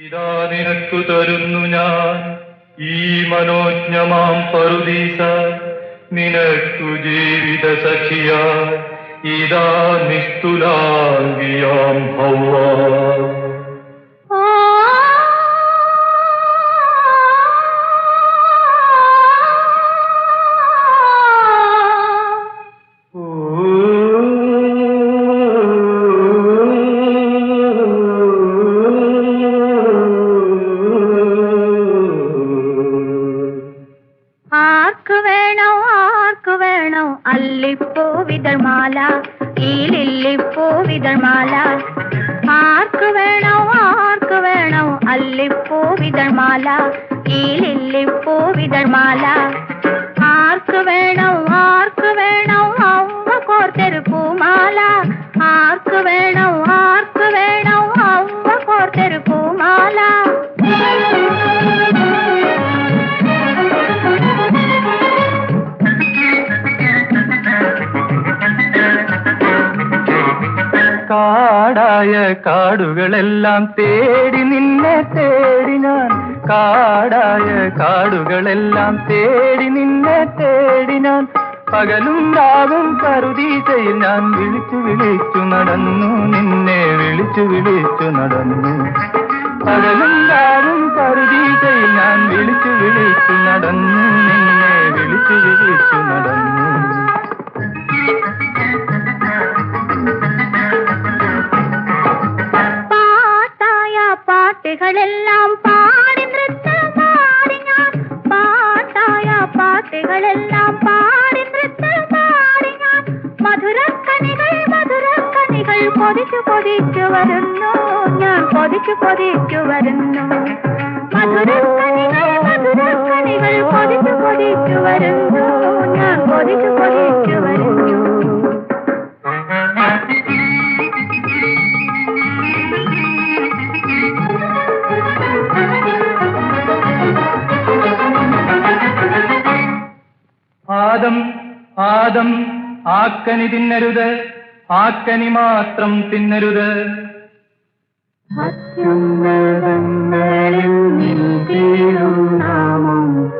ഇതാ നിനക്കു തരുന്നു ഞാൻ ഈ മനോജ്ഞമാം പറുദീസ. നിനക്കു ജീവിത സഖിയ. ഇതാ നിസ്തുലാംഗിയാം ഭൗവ. വേണോ ആർക്കു വേണോ അല്ലിപ്പൂ വിതൾമാല ഈ ലില്ലിപ്പൂ വിതൾമാല ആർക്കു വേണോ ആർക്കു വേണോ അല്ലിപ്പൂ വിതൾമാല ഈ ലില്ലിപ്പൂ വിതൾമാല ആർക്കു വേണോ കാടായ കാടുകളെല്ലാം തേടി നിന്നെ തേടി ഞാൻ. കാടായ കാടുകളെല്ലാം തേടി നിന്നെ തേടി ഞാൻ. പകലും രാവും പറുദീസയിൽ ഞാൻ വിളിച്ചു വിളിച്ചു നടന്നു. നിന്നെ വിളിച്ചു വിളിച്ചു നടന്നു. പകലും രാവും പറുദീസയിൽ ഞാൻ വിളിച്ചു വിളിച്ചു നടന്നു. നിന്നെ വിളിച്ചു വിളിച്ചു നടന്നു. കൊതിച്ചു കൊതിച്ചു വരുന്നു. ഞാൻ കൊതിച്ചു കൊതിച്ചു വരുന്നു. വരുന്നു. ഞാൻ കൊതിച്ചു കൊതിച്ചു വരുന്നു. ആദം ആദം ആക്കനി തിന്നരുത് ആക്കനി മാത്രം തിന്നരുത്. അത്യുന്നതങ്ങളിൽ നിൻ നാമം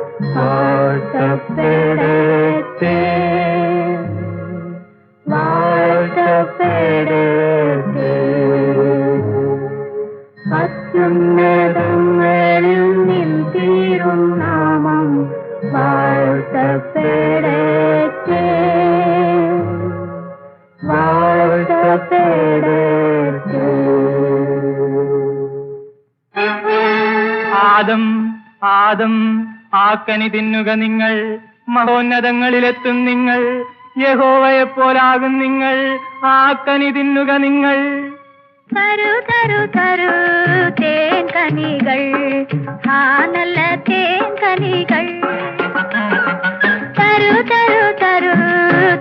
വാഴ്ത്തപ്പെടട്ടെ. ആദം ആദം ആക്കനി തിന്നുക നിങ്ങൾ മഹോന്നതങ്ങളിലെത്തും നിങ്ങൾ യഹോവയെ പോലാകും നിങ്ങൾ ആക്കനി തിന്നുക നിങ്ങൾ. തരു തരു തരു തേൻ കനികൾ ആ നല്ല തേൻ കനികൾ തരു തരു തരു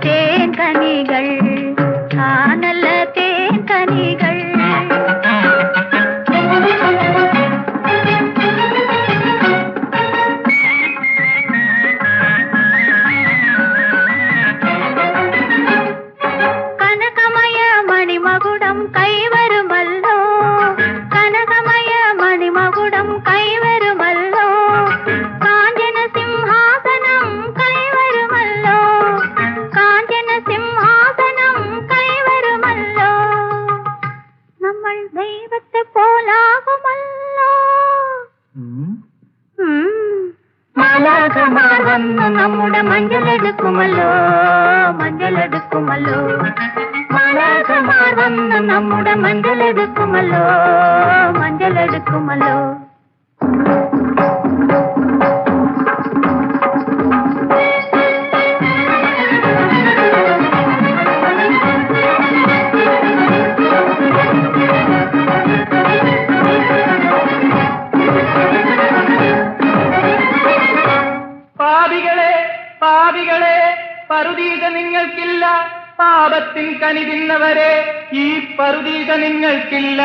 തേൻ കനികൾ ആ മാലാഖമാർ വന്നു നമ്മുടെ മഞ്ചലെടുക്കുമല്ലോ മഞ്ചലെടുക്കുമല്ലോ മാലാഖമാർ വന്നു നമ്മുടെ മഞ്ചലെടുക്കുമല്ലോ മഞ്ചലെടുക്കുമല്ലോ പാപികളെ പറുദീസ നിങ്ങൾക്കില്ല പാപത്തിൽ കനിതിന്നവരെ ഈ പറുദീസ നിങ്ങൾക്കില്ല.